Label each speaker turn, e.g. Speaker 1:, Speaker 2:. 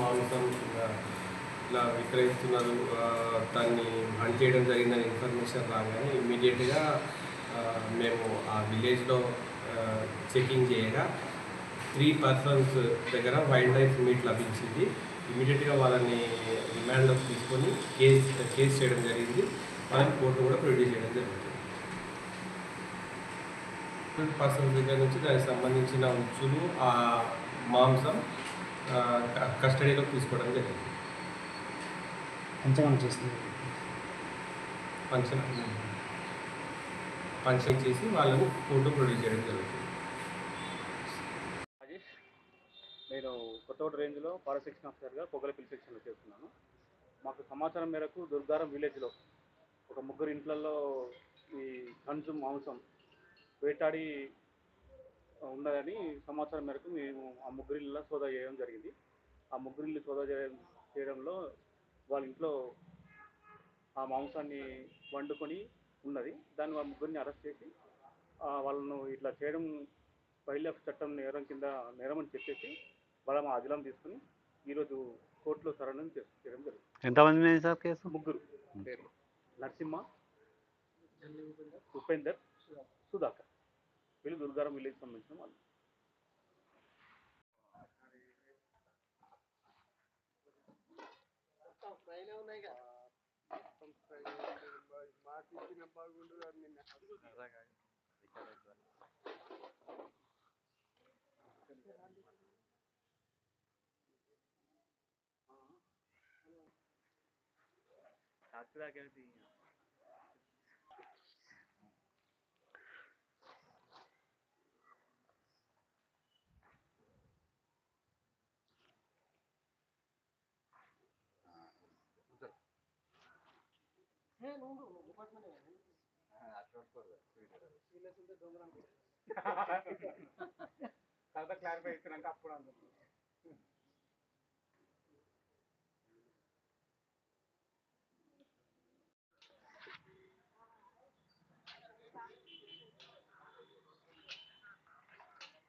Speaker 1: మాంసం ఇలా విక్రయిస్తున్నారు. దాన్ని బంద్ చేయడం జరిగిందని ఇన్ఫర్మేషన్ రాగానే ఇమ్మీడియట్గా మేము ఆ విలేజ్లో చెకింగ్ చేయగా త్రీ పర్సన్స్ దగ్గర వైల్డ్ లైఫ్ మీట్ లభించింది. ఇమీడియట్గా వాళ్ళని రిమాండ్లోకి తీసుకొని కేస్ కేసు చేయడం జరిగింది. వాళ్ళని కోర్టు కూడా ప్రొడ్యూస్ చేయడం జరిగింది పర్సన్స్ దగ్గర నుంచి దానికి సంబంధించిన ఉచ్చులు ఆ మాంసం ఆ, క- కస్టడీలోకి తీసుకోవడం జరిగింది.
Speaker 2: పంచమని చేస్తుంది
Speaker 1: ఫంక్షన్ ఫంక్షన్ చేసి వాళ్ళని ఫోటో ప్రొడ్యూస్ చేయడం జరుగుతుంది.
Speaker 3: రాజేష్ నేను కొత్తగూడ రేంజ్లో ఫారెస్ట్ సెక్షన్ ఆఫీసర్గా పొగలపల్లి సెక్షన్లో చేస్తున్నాను. మాకు సమాచారం మేరకు దుర్గారం విలేజ్లో ఒక ముగ్గురు ఇంట్లలో ఈ కంచు మాంసం వేటాడి ఉన్నదని సమాచారం మేరకు మేము ఆ ముగ్గురు ఇళ్ళ సోదా చేయడం జరిగింది. ఆ ముగ్గురు ఇల్లు సోదా చేయడం చేయడంలో వాళ్ళ ఇంట్లో ఆ మాంసాన్ని వండుకొని ఉన్నది. దాన్ని వాళ్ళ ముగ్గురిని అరెస్ట్ చేసి వాళ్ళను ఇట్లా చేయడం వైల్డ్ లైఫ్ చట్టం నేరం కింద నేరం అని చెప్పేసి వాళ్ళ మా అదిలం తీసుకుని ఈరోజు కోర్టులో సరణం చేస్- చేయడం జరిగింది.
Speaker 4: ఎంతమంది సార్ కేసు?
Speaker 3: ముగ్గురు. నరసింహ ఉపేందర్ సుధాకర్. వీళ్ళు దుర్గారం విలేజ్ సంబంధించిన వాళ్ళు తర్వాత క్లారిఫై ఇచ్చినాక అప్పుడు